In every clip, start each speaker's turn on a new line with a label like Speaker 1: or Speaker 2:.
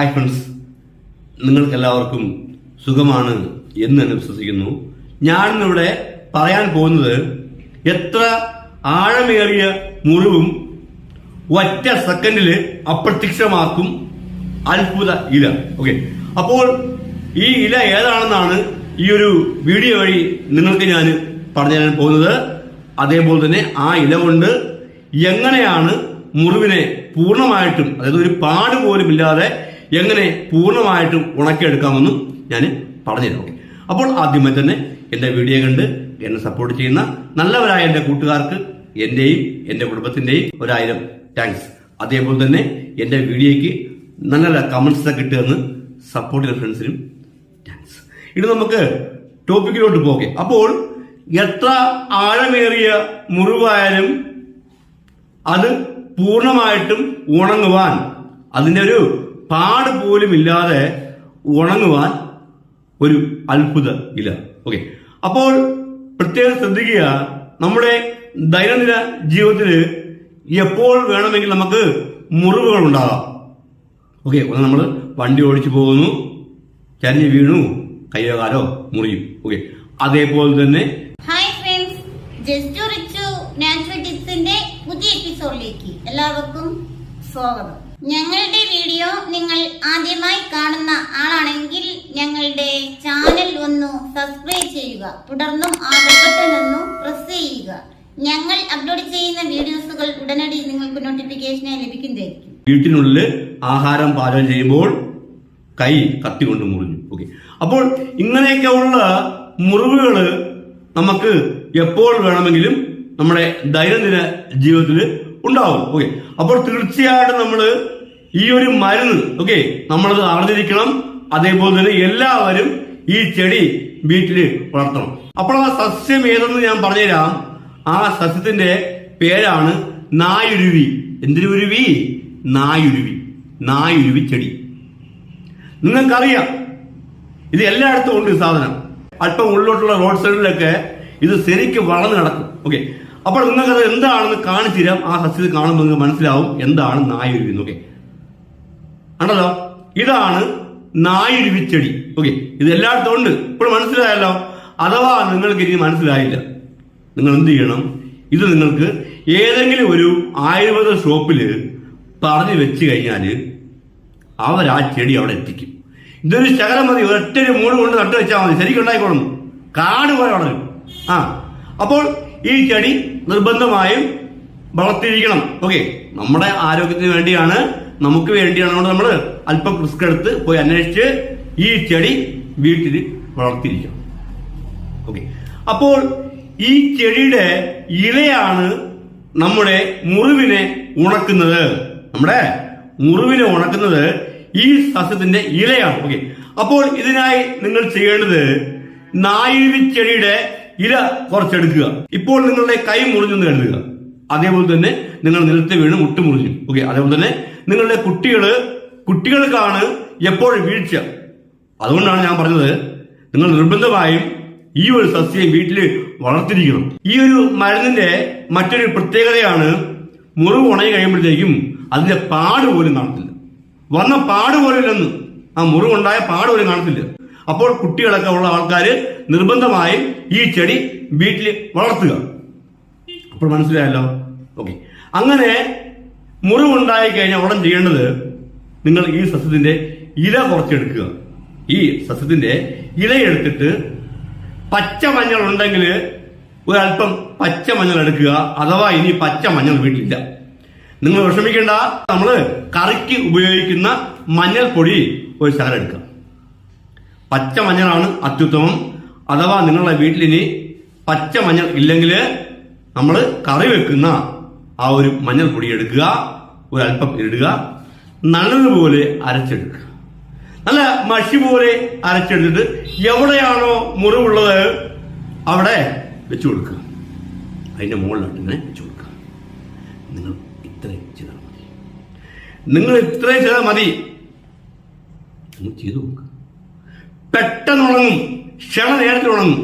Speaker 1: Hi friends നിങ്ങൾക്ക് എല്ലാവർക്കും സുഖമാണ് എന്ന് തന്നെ വിശ്വസിക്കുന്നു. ഞാനിന്നിവിടെ പറയാൻ പോകുന്നത് എത്ര ആഴമേറിയ മുറിവും ഒറ്റ സെക്കൻഡിൽ അപ്രത്യക്ഷമാക്കും അത്ഭുത ഇല. ഓക്കെ അപ്പോൾ ഈ ഇല ഏതാണെന്നാണ് ഈ ഒരു വീഡിയോ വഴി നിങ്ങൾക്ക് ഞാൻ പറഞ്ഞു തരാൻ പോകുന്നത്. അതേപോലെ തന്നെ ആ ഇല കൊണ്ട് എങ്ങനെയാണ് മുറിവിനെ പൂർണമായിട്ടും അതായത് ഒരു പാട് പോലും ഇല്ലാതെ എങ്ങനെ പൂർണമായിട്ടും ഉണക്കിയെടുക്കാമെന്നും ഞാൻ പറഞ്ഞുതരാം. ഓക്കെ അപ്പോൾ ആദ്യമേ തന്നെ എന്റെ വീഡിയോ കണ്ട് എന്നെ സപ്പോർട്ട് ചെയ്യുന്ന നല്ലവരായ എന്റെ കൂട്ടുകാർക്ക് എന്റെയും എന്റെ കുടുംബത്തിന്റെയും ഒരായിരം താങ്ക്സ് അതേപോലെ തന്നെ എന്റെ വീഡിയോയ്ക്ക് നല്ല നല്ല കമൻസ് കിട്ടുമെന്ന് സപ്പോർട്ട് ഫ്രണ്ട്സിനും താങ്ക്സ് ഇനി നമുക്ക് ടോപ്പിക്കിലോട്ട് പോകെ. അപ്പോൾ എത്ര ആഴമേറിയ മുറിവായാലും അത് പൂർണമായിട്ടും ഉണങ്ങുവാൻ അതിന്റെ ഒരു പാട് പോലും ഇല്ലാതെ ഉണങ്ങുവാൻ ഒരു അത്ഭുത ഇല. ഓക്കെ. അപ്പോൾ പ്രത്യേകം ശ്രദ്ധിക്കുക നമ്മുടെ ദൈനംദിന ജീവിതത്തിൽ എപ്പോൾ വേണമെങ്കിൽ നമുക്ക് മുറിവുകൾ ഉണ്ടാകാം. ഓക്കെ ഒന്ന് നമ്മൾ വണ്ടി ഓടിച്ചു പോകുന്നു ചരിഞ്ഞ് വീണു കയ്യോ കാലോ മുറിയും. ഓക്കെ അതേപോലെ തന്നെ
Speaker 2: hi friends just Richu natural ടിപ്സിന്റെ പുതിയ എപ്പിസോഡിലേക്ക് എല്ലാവർക്കും സ്വാഗതം. ഞങ്ങളുടെ വീഡിയോ നിങ്ങൾ ആദ്യമായി കാണുന്ന ആളാണെങ്കിൽ ഞങ്ങളുടെ ചാനൽ ഒന്ന് സബ്സ്ക്രൈബ് ചെയ്യുക. തുടർന്നും ആ ബട്ടൺ ഒന്ന് പ്രസ് ചെയ്യുക. ഞങ്ങൾ അപ്ലോഡ് ചെയ്യുന്ന വീഡിയോസുകൾ ഉടനടി നിങ്ങൾക്ക് നോട്ടിഫിക്കേഷനായി ലഭിക്കുന്നതായിരിക്കും.
Speaker 1: വീട്ടിനുള്ളിൽ ആഹാരം പാചകം ചെയ്യുമ്പോൾ കൈ കത്തി കൊണ്ട് മുറിഞ്ഞു. ഓക്കെ അപ്പോൾ ഇങ്ങനെയൊക്കെ ഉള്ള മുറിവുകൾ നമുക്ക് എപ്പോൾ വേണമെങ്കിലും നമ്മുടെ ദൈനംദിന ജീവിതത്തിൽ ഉണ്ടാവും. ഓക്കെ അപ്പോൾ തീർച്ചയായിട്ടും നമ്മൾ ഈ ഒരു മരുന്ന് ഓക്കെ നമ്മളത് അറിഞ്ഞിരിക്കണം അതേപോലെ തന്നെ എല്ലാവരും ഈ ചെടി വീട്ടിൽ വളർത്തണം. അപ്പോൾ ആ സസ്യം ഏതെന്ന് ഞാൻ പറഞ്ഞുതരാം. ആ സസ്യത്തിന്റെ പേരാണ് നായുരുവി. എന്തിനുരുവി നായുരുവി. നായുരുവി ചെടി. നിങ്ങൾക്കറിയാം. ഇത് എല്ലായിടത്തും ഉണ്ട് സാധനം. അല്പം ഉള്ളിലോട്ടുള്ള റോഡ് സൈഡിലൊക്കെ ഇത് ശരിക്കും വളർന്നു കിടക്കും. ഓക്കെ അപ്പോൾ നിങ്ങൾക്കത് എന്താണെന്ന് കാണിച്ചു തരാം. ആ സസ്യത്തിൽ കാണുമ്പോൾ നിങ്ങൾക്ക് മനസ്സിലാവും എന്താണ് നായുരുവി. ഓക്കെ. ആണല്ലോ ഇതാണ് നായുരുവി ചെടി. ഓക്കെ. ഇത് എല്ലായിടത്തും ഉണ്ട്. ഇപ്പോൾ മനസ്സിലായല്ലോ? അഥവാ നിങ്ങൾക്ക് ഇനി മനസ്സിലായില്ല. നിങ്ങൾ എന്ത് ചെയ്യണം? ഇത് നിങ്ങൾക്ക് ഏതെങ്കിലും ഒരു ആയുർവേദ ഷോപ്പിൽ പറഞ്ഞു വെച്ച് കഴിഞ്ഞാൽ അവർ ആ ചെടി അവിടെ എത്തിക്കും. ഇതൊരു ശകലം മതി. ഒറ്റൊരു മൂട് കൊണ്ട് നട്ടു വെച്ചാൽ മതി. ശരിക്കും ഉണ്ടായിക്കോളും. കാട് പോലെ വളരും ആ. അപ്പോൾ ഈ ചെടി നിർബന്ധമായും വളർത്തിയിരിക്കണം. ഓക്കെ നമ്മുടെ ആരോഗ്യത്തിന് വേണ്ടിയാണ് നമുക്ക് വേണ്ടിയാണ് അതുകൊണ്ട് നമ്മൾ അല്പം റിസ്ക് എടുത്ത് പോയി അന്വേഷിച്ച് ഈ ചെടി വീട്ടിൽ വളർത്തിയിരിക്കണം. ഓക്കെ അപ്പോൾ ഈ ചെടിയുടെ ഇലയാണ് നമ്മുടെ മുറിവിനെ ഉണക്കുന്നത്. നമ്മുടെ മുറിവിനെ ഉണക്കുന്നത് ഈ സസ്യത്തിന്റെ ഇലയാണ്. ഓക്കെ അപ്പോൾ ഇതിനായി നിങ്ങൾ ചെയ്യേണ്ടത് നായിരി ചെടിയുടെ ഇല കുറച്ചെടുക്കുക. ഇപ്പോൾ നിങ്ങളുടെ കൈ മുറിഞ്ഞെന്ന് കരുതുക. അതേപോലെ തന്നെ നിങ്ങൾ നിലത്ത് വീണ് മുട്ടുമുറിഞ്ഞു. ഓക്കെ അതേപോലെ തന്നെ നിങ്ങളുടെ കുട്ടികൾ കുട്ടികൾക്കാണ് എപ്പോഴും വീഴ്ച. അതുകൊണ്ടാണ് ഞാൻ പറഞ്ഞത് നിങ്ങൾ നിർബന്ധമായും ഈ ഒരു സസ്യം വീട്ടിൽ വളർത്തിരിക്കണം ഈ ഒരു മരുന്നിന്റെ മറ്റൊരു പ്രത്യേകതയാണ് മുറിവ് ഉണങ്ങി കഴിയുമ്പോഴത്തേക്കും അതിന്റെ പാട് പോലും കാണത്തില്ല. വന്ന പാട് പോലും ഇല്ലെന്ന്. ആ മുറിവുണ്ടായ പാട് പോലും കാണത്തില്ല. അപ്പോൾ കുട്ടികളൊക്കെ ഉള്ള ആൾക്കാർ നിർബന്ധമായും ഈ ചെടി വീട്ടിൽ വളർത്തുക. അപ്പോൾ മനസ്സിലായല്ലോ? ഓക്കെ. അങ്ങനെ മുറിവുണ്ടായി കഴിഞ്ഞാൽ ഉടൻ ചെയ്യേണ്ടത് നിങ്ങൾ ഈ സസ്യത്തിന്റെ ഇല കുറച്ചെടുക്കുക. ഈ സസ്യത്തിന്റെ ഇല എടുത്തിട്ട് പച്ച മഞ്ഞൾ ഉണ്ടെങ്കിൽ ഒരല്പം പച്ച മഞ്ഞൾ എടുക്കുക. അഥവാ ഇനി പച്ച മഞ്ഞൾ വീട്ടിലില്ല. നിങ്ങൾ വിഷമിക്കേണ്ട നമ്മൾ കറിക്ക് ഉപയോഗിക്കുന്ന മഞ്ഞൾപ്പൊടി ഒരു ശകലം എടുക്കുക. പച്ച മഞ്ഞളാണ് അത്യുത്തമം. അഥവാ നിങ്ങളുടെ വീട്ടിലിനി പച്ച മഞ്ഞൾ ഇല്ലെങ്കിൽ നമ്മൾ കറി വെക്കുന്ന ആ ഒരു മഞ്ഞൾ പൊടി എടുക്കുക ഒരു അല്പം ഇടുക നല്ലതുപോലെ അരച്ചെടുക്കുക. നല്ല മഷി പോലെ അരച്ചെടുത്തിട്ട് എവിടെയാണോ മുറിവുള്ളത് അവിടെ വെച്ചു കൊടുക്കുക. അതിന്റെ മുകളിലോട്ട് ഇങ്ങനെ വെച്ചു കൊടുക്കുക. നിങ്ങൾ ഇത്രയും ചെയ്താൽ മതി. നിങ്ങൾ ഇത്രയും ചെയ്താൽ മതി. നിങ്ങൾ ചെയ്തു നോക്കുക. പെട്ടെന്ന് ഉണങ്ങും ക്ഷണ നേരത്തിൽ ഉണങ്ങും.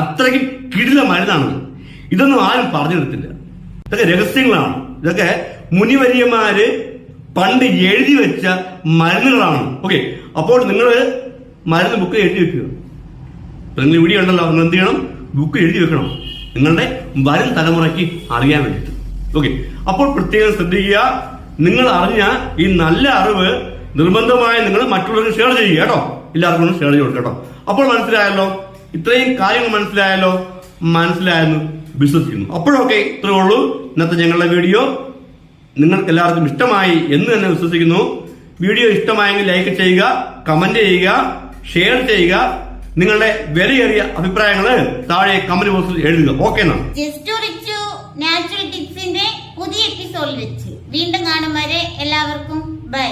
Speaker 1: അത്രയ്ക്ക് കിടില മരുന്നാണ് ഇതൊന്നും ആരും പറഞ്ഞു തരത്തില്ല. ഇതൊക്കെ രഹസ്യങ്ങളാണ്. ഇതൊക്കെ മുനിവര്യന്മാര് പണ്ട് എഴുതി വെച്ച മരുന്നുകളാണ്. ഓക്കെ അപ്പോൾ നിങ്ങൾ മരുന്ന് ബുക്ക് എഴുതി വെക്കുക. നിങ്ങൾ ഇവിടെ ഉണ്ടല്ലോ നിങ്ങൾ എന്ത് ചെയ്യണം? ബുക്ക് എഴുതി വെക്കണം. നിങ്ങളുടെ വരും തലമുറയ്ക്ക് അറിയാൻ വേണ്ടിയിട്ട്. ഓക്കെ അപ്പോൾ പ്രത്യേകം ശ്രദ്ധിക്കുക. നിങ്ങൾ അറിഞ്ഞ ഈ നല്ല അറിവ് നിർബന്ധമായി നിങ്ങൾ മറ്റുള്ളവർക്ക് ഷെയർ ചെയ്യുക കേട്ടോ. എല്ലാവർക്കും ഷെയർ ചെയ്ത് കൊടുക്കുക കേട്ടോ. അപ്പോൾ മനസ്സിലായല്ലോ? ഇത്രയും കാര്യങ്ങൾ മനസ്സിലായല്ലോ? മനസ്സിലായെന്ന് വിശ്വസിക്കുന്നു. അപ്പോഴൊക്കെ ഇത്രേ ഉള്ളൂ. ഇന്നത്തെ ഞങ്ങളുടെ വീഡിയോ. നിങ്ങൾക്ക് എല്ലാവർക്കും ഇഷ്ടമായി എന്ന് തന്നെ വിശ്വസിക്കുന്നു. വീഡിയോ ഇഷ്ടമായെങ്കിൽ ലൈക്ക് ചെയ്യുക കമന്റ് ചെയ്യുക ഷെയർ ചെയ്യുക. നിങ്ങളുടെ വിലയേറിയ അഭിപ്രായങ്ങൾ താഴെ കമന്റ് ബോക്സിൽ എഴുതുക. ഓക്കെ
Speaker 2: പുതിയ എപ്പിസോഡിൽ വെച്ച്. വീണ്ടും കാണും വരെ എല്ലാവർക്കും. ബൈ